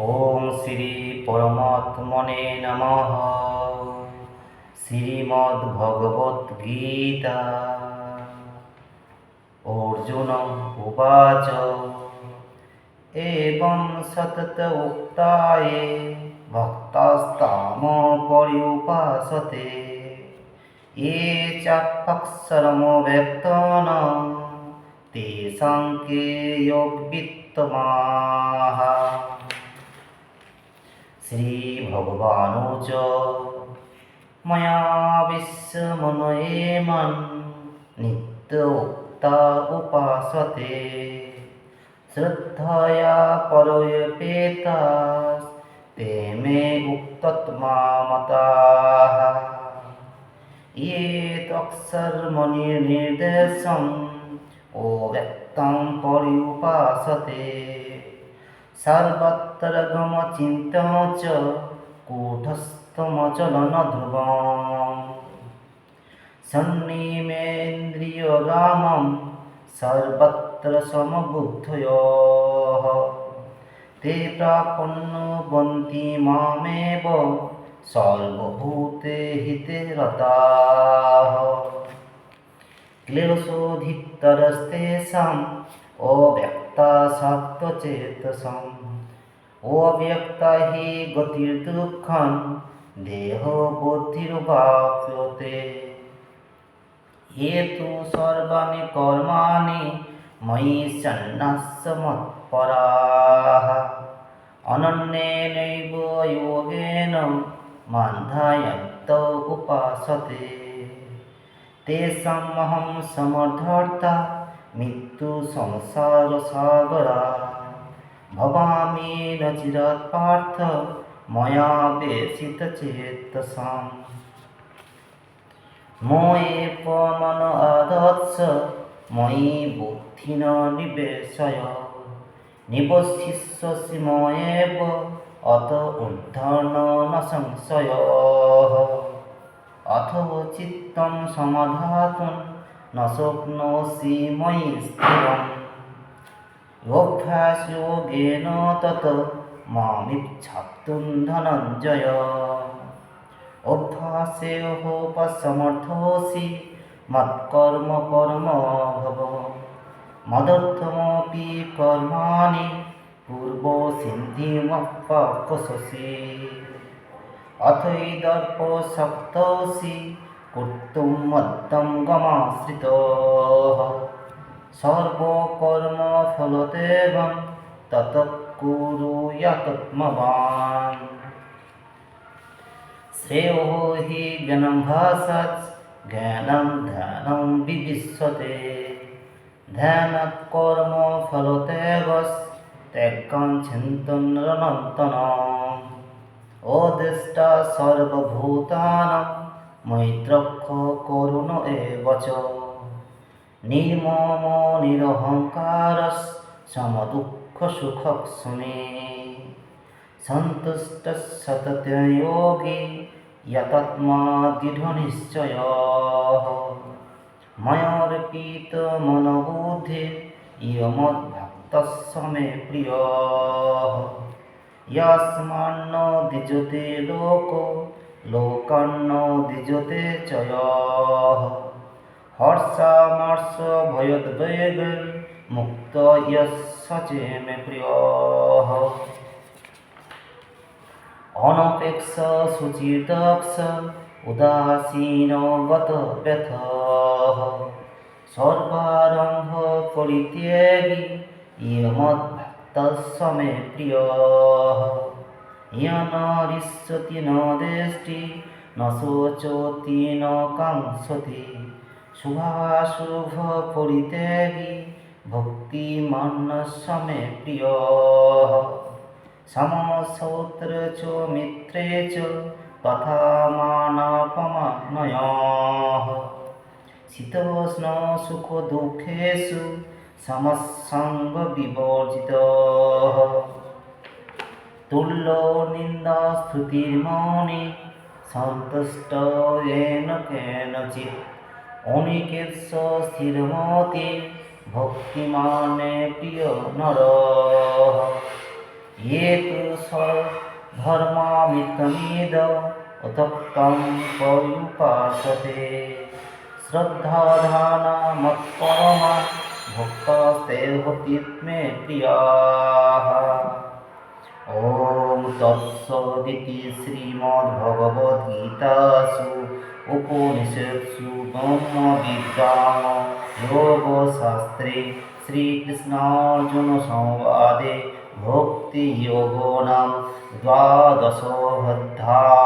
ওম শ্রী পরমাত্মনে নমঃ শ্রীমদ্ ভগবত গীতা অর্জুন উবাচ এবং সতত উক্তায়ে ভক্তাস্তাম পর্যুপাসতে ये चाप्यक्षरमो व्यक्तन तेषां के योग्वित्तमाः श्रीभगवानुच मया विश्वमनये मन् नित्य उक्ता उपासते श्रद्धया परयपेता ते मे उक्तत्मा मताः ये त्वक्षर्मणिर्निर्देशम् ओ व्यक्तं पर्युपासते সর্বত্রগম চিন্তম চ কূটস্থম চলন ধ্রুবম। সন্নিমেন্দ্রিয়গামম সর্বত্র সমবুদ্ধয় তে প্রাপন্নবন্তি মামেব সর্বভূতে হিতে রতাহ ক্লেশোধিতরস্তেষাম অব্যক্তাসক্তচেতসং অব্যক্ত হি গতির দুঃখম দেহ বুদ্ধিরুপাপ্যতে এ তু সর্বাণি কর্মাণি ময়ি সন্ন্যাস মৎপরাহ অনন্যেনৈব যোগেন মান্ধায়ন্ত উপাসতে তেষামহং সমর্থর্থা মৃত্যু সংসার সাগরা। ভবামি নচিরাৎ পার্থ, ময়া বেশিত চেতসাম ময়ে পমন আদর্শ ময়ি বুদ্ধিন নিবেশয়। নিবশিষ্যসি ময়েব অত ঊর্ধ্বর্ণ ন সংশয় অথ চিত্তম সমাধাতুন নসপ্নসিময়ী স্থিরম অভ্যাসযোগেন তত মামিচ্ছাপ্তুম ধনঞ্জয় অভ্যাসে হোপসমর্থসি মৎকর্ম কর্ম ভব মদর্থমপি কর্মাণি পূর্ব সিদ্ধিমপ্পসি অথৈদর্প সপ্তসি কর্তুম মদ্দম গমাশ্রিত। সর্বকর্ম ফলদেবম তত কুরুয়াতত্মবান শ্রেয় হি জ্ঞানম ভাসাচ জ্ঞানম ধ্যানম বিবিশ্যতে ধ্যান কর্ম ফলতেবস, ত্যাগং চিন্তন রণন্তন অদেষ্টা সর্বভূতানাম মৈত্রক্ষ করুণ এ বচ নির্মম নিরহংকার সম দুঃখ সুখ সুমে সন্তুষ্ট সতত যোগী ইয়তাত্মা দৃঢ় নিশ্চয় ময়র্পিত মনোবুদ্ধি ইয়মদ্ভক্ত মে প্রিয়। ইয়াস্মান্ন দ্বিজতে লোক লোকন্ন দ্বিজতে চয়। হর্ষামর্ষ ভয়দ্বয়েগ মুক্ত ইয়সচেমে প্রিয়। অনপেক্ষ সুচিতক্ষ উদাসীনগত ব্যথ। সর্বারম্ভ পরিত্যাগী ইয়মদ্ভক্ত সমে প্রিয়। ইয়ানারিষ্যতি ন দেষ্টি, ন শোচতি, ন কাংসতি। শুভাশুভ পরিত্যাগী, ভক্তি মান্নসমে প্রিয়। সমশৌত্র চ, মিত্রে চ, তথা মানাপমানয়। শীতোষ্ণ সুখ দুঃখেষু সমসঙ্গ বিবর্জিত। তুল্য নিন্দা স্তুতির মৌনি সন্তুষ্ট যেন কেনচিৎ অনিকেৎস স্থিরমতি ভক্তিমানে প্রিয় নর। ইয়ে তু ধর্মামিতমিদ অতক্তম পরিপাসতে। শ্রদ্ধাধানা মৎপরমা ভক্তস্তে হতিত্মে প্রিয়া। ॐ तत्सदिति श्रीमद्भगवद्गीतासु उपनिषत्सु ब्रह्मविद्यां योगशास्त्रे श्रीकृष्णार्जुनसंवादे भक्तियोगो नाम द्वादशोऽध्याय